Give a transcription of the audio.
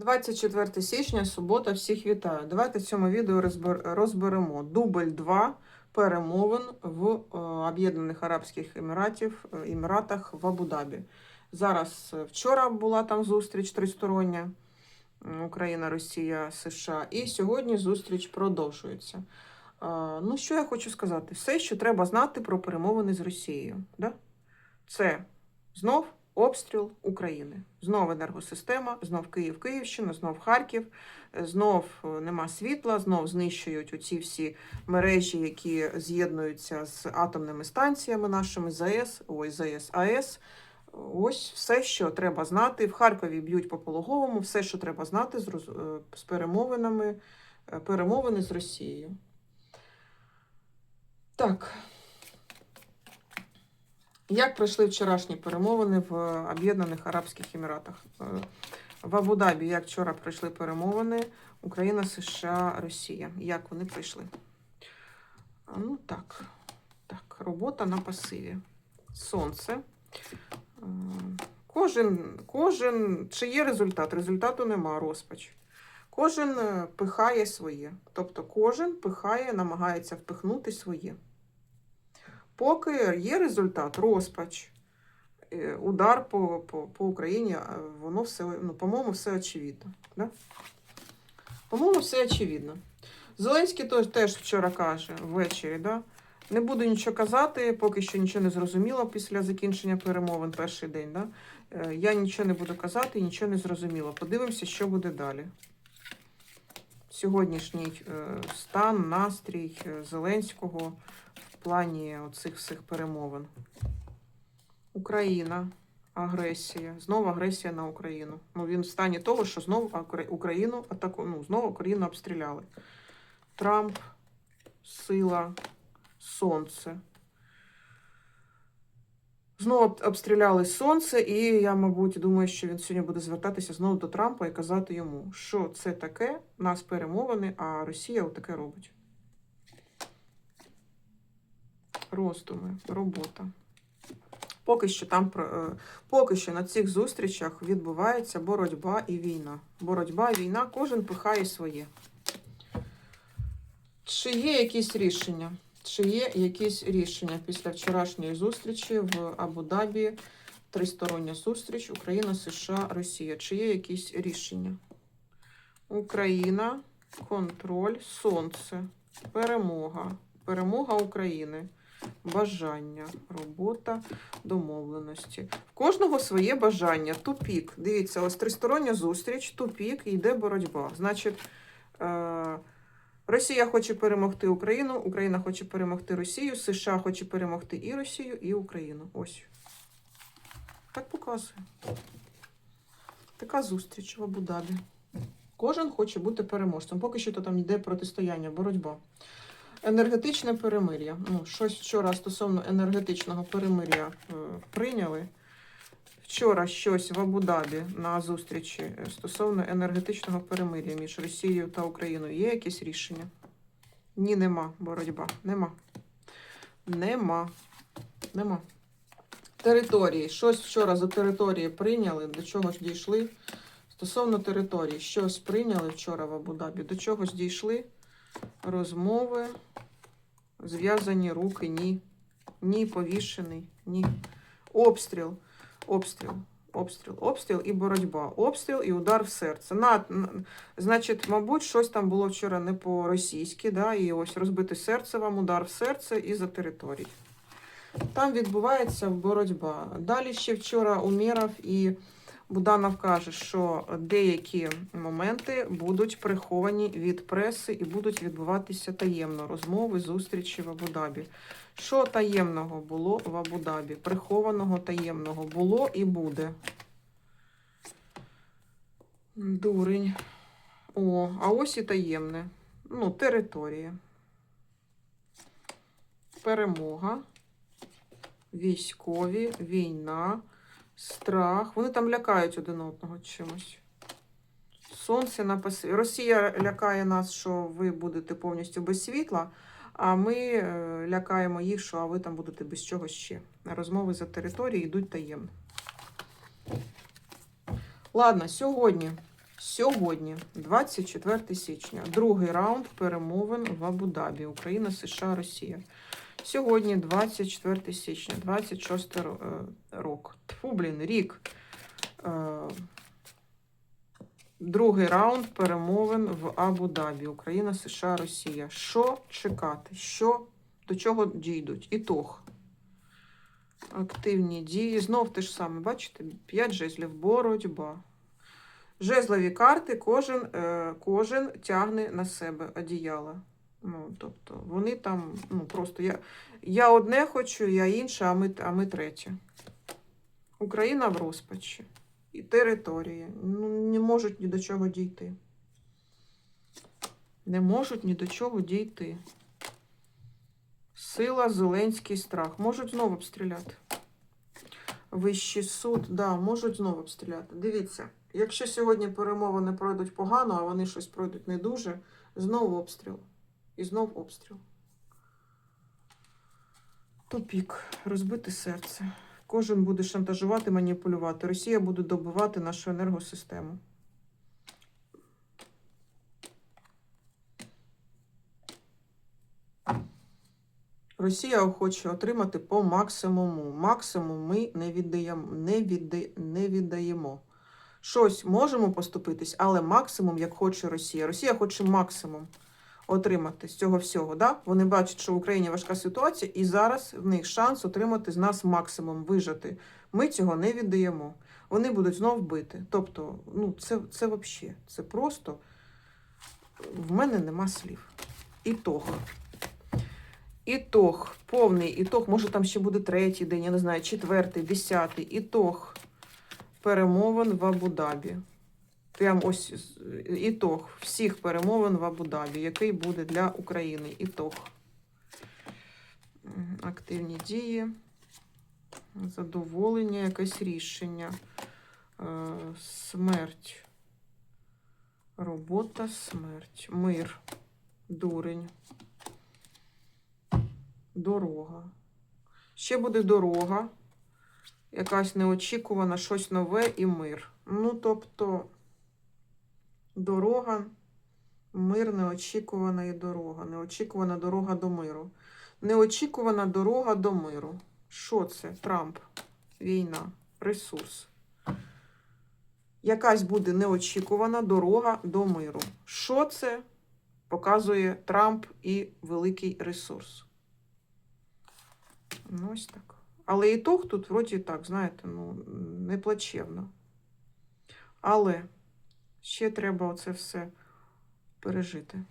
24 січня, субота, всіх вітаю. Давайте в цьому відео розбер- розберемо дубль 2 перемовин в е, Об'єднаних Арабських Еміратів, е, Еміратах в Абу-Дабі. Зараз е, вчора була там зустріч тристороння Україна, Росія, США. І сьогодні зустріч продовжується. Ну, що я хочу сказати? Все, що треба знати про перемовини з Росією. Да? Це знов обстріл України. Знов енергосистема, знов Київ, Київщина, знов Харків, е, знов е, нема світла, знов знищують оці всі мережі, які з'єднуються з атомними станціями нашими ЗАЕС, ой, ЗАЕС, АЕС. Ось все, що треба знати. В Харкові б'ють по пологовому, все, що треба знати з, е, перемовинами, перемовини з Росією. Так. Як пройшли вчорашні перемовини в Об'єднаних Арабських Еміратах? Е, В Абу-Дабі, як вчора пройшли перемовини Україна, США, Росія. Як вони пройшли? Ну так, так, робота на пасиві. Сонце. Е, Кожен, кожен, чи є результат? Результату нема, розпач. Кожен е, пихає своє. Тобто кожен пихає, намагається впихнути своє. Поки є результат, розпач, е, удар по, по, по Україні, воно все, ну, по-моєму, все очевидно. Да? По-моєму, все очевидно. Зеленський теж, вчора каже ввечері, да? не буду нічого казати, поки що нічого не зрозуміло після закінчення перемовин перший день. Да? Е, Я нічого не буду казати нічого не зрозуміло. Подивимося, що буде далі. Сьогоднішній е, стан, настрій Зеленського плані оцих всіх перемовин. Україна, агресія, знову агресія на Україну. Ну, він в стані того, що знову Україну атаку... ну, знову Україну обстріляли. Трамп, сила, сонце. Знову обстріляли сонце, і я, мабуть, думаю, що він сьогодні буде звертатися знову до Трампа і казати йому, що це таке, нас перемовини, а Росія отаке робить. Роздуми, робота. Поки що там е, поки що на цих зустрічах відбувається боротьба і війна. Боротьба і війна, кожен пихає своє. Чи є якісь рішення? Чи є якісь рішення після вчорашньої зустрічі в Абу-Дабі? Тристороння зустріч Україна, США, Росія. Чи є якісь рішення? Україна, контроль, сонце, перемога. Перемога України бажання, робота, домовленості. В кожного своє бажання, тупік. Дивіться, ось тристороння зустріч, тупік і йде боротьба. Значить, е- Росія хоче перемогти Україну, Україна хоче перемогти Росію, США хоче перемогти і Росію, і Україну. Ось. Так показує. Така зустріч в Абу-Дабі. Кожен хоче бути переможцем. Поки що то там йде протистояння, боротьба. Енергетичне перемир'я. Ну, щось вчора стосовно енергетичного перемир'я е, прийняли. Вчора щось в Абу-Дабі на зустрічі е, стосовно енергетичного перемир'я між Росією та Україною. Є якісь рішення? Ні, нема. Боротьба. Нема. Нема. Нема. Території. Щось вчора за території прийняли, до чого ж дійшли. Стосовно території, щось прийняли вчора в Абу-Дабі, до чого ж дійшли? Розмови, зв'язані руки, ні. Ні, повішений, ні. Обстріл, обстріл, обстріл, обстріл і боротьба. Обстріл і удар в серце. На, на, значить, мабуть, щось там було вчора не по-російськи, да, і ось розбите серце вам, удар в серце і за територій. Там відбувається боротьба. Далі ще вчора Умєров і Буданов каже, що деякі моменти будуть приховані від преси і будуть відбуватися таємно розмови, зустрічі в Абу-Дабі. Що таємного було в Абу-Дабі? Прихованого таємного було і буде. Дурень. О, а ось і таємне. Ну, територія. Перемога. Військові, війна страх. Вони там лякають один одного чимось. Сонце на пасиві. Росія лякає нас, що ви будете повністю без світла, а ми е, лякаємо їх, що а ви там будете без чогось ще. Розмови за території йдуть таємно. Ладно, сьогодні Сьогодні, 24 січня, другий раунд перемовин в Абу-Дабі. Україна, США, Росія. Сьогодні, 24 січня, 26 е, рок. Тфу, блін, рік. Е, Другий раунд перемовин в Абу-Дабі. Україна, США, Росія. Що чекати? Що, до чого дійдуть? Ітог. Активні дії. Знов те ж саме, бачите? П'ять жезлів. Боротьба. Жезлові карти кожен, е, кожен тягне на себе одіяло. Ну, тобто, вони там, ну просто я, я одне хочу, я інше, а ми, а ми третє. Україна в розпачі. І території. Ну, не можуть ні до чого дійти. Не можуть ні до чого дійти. Сила, Зеленський страх. Можуть знову обстріляти. Вищий суд, да, можуть знову обстріляти. Дивіться, якщо сьогодні перемовини пройдуть погано, а вони щось пройдуть не дуже, знову обстріл. І знов обстріл. Тупік, розбите серце. Кожен буде шантажувати, маніпулювати. Росія буде добивати нашу енергосистему. Росія хоче отримати по максимуму. Максимум ми не віддаємо. Не, відда... не віддаємо. Щось можемо поступитись, але максимум, як хоче Росія. Росія хоче максимум отримати з цього всього. Да? Вони бачать, що в Україні важка ситуація, і зараз в них шанс отримати з нас максимум, вижити. Ми цього не віддаємо. Вони будуть знов бити. Тобто, ну, це, це взагалі, це просто в мене нема слів. Ітог. Ітог, повний ітог, може там ще буде третій день, я не знаю, четвертий, десятий. Ітог перемовин в Абу-Дабі. Прям ось ітог всіх перемовин в Абу-Дабі, який буде для України. Ітог. Активні дії, задоволення, якесь рішення, е, смерть. Робота, смерть, мир, дурень, дорога. Ще буде дорога, якась неочікувана, щось нове і мир. Ну, тобто, дорога, мир, неочікувана і дорога. Неочікувана дорога до миру. Неочікувана дорога до миру. Що це? Трамп, війна, ресурс. Якась буде неочікувана дорога до миру. Що це? Показує Трамп і великий ресурс. Ну, ось так. Але ітог тут, вроді так, знаєте, ну, не. Але ще треба оце все пережити.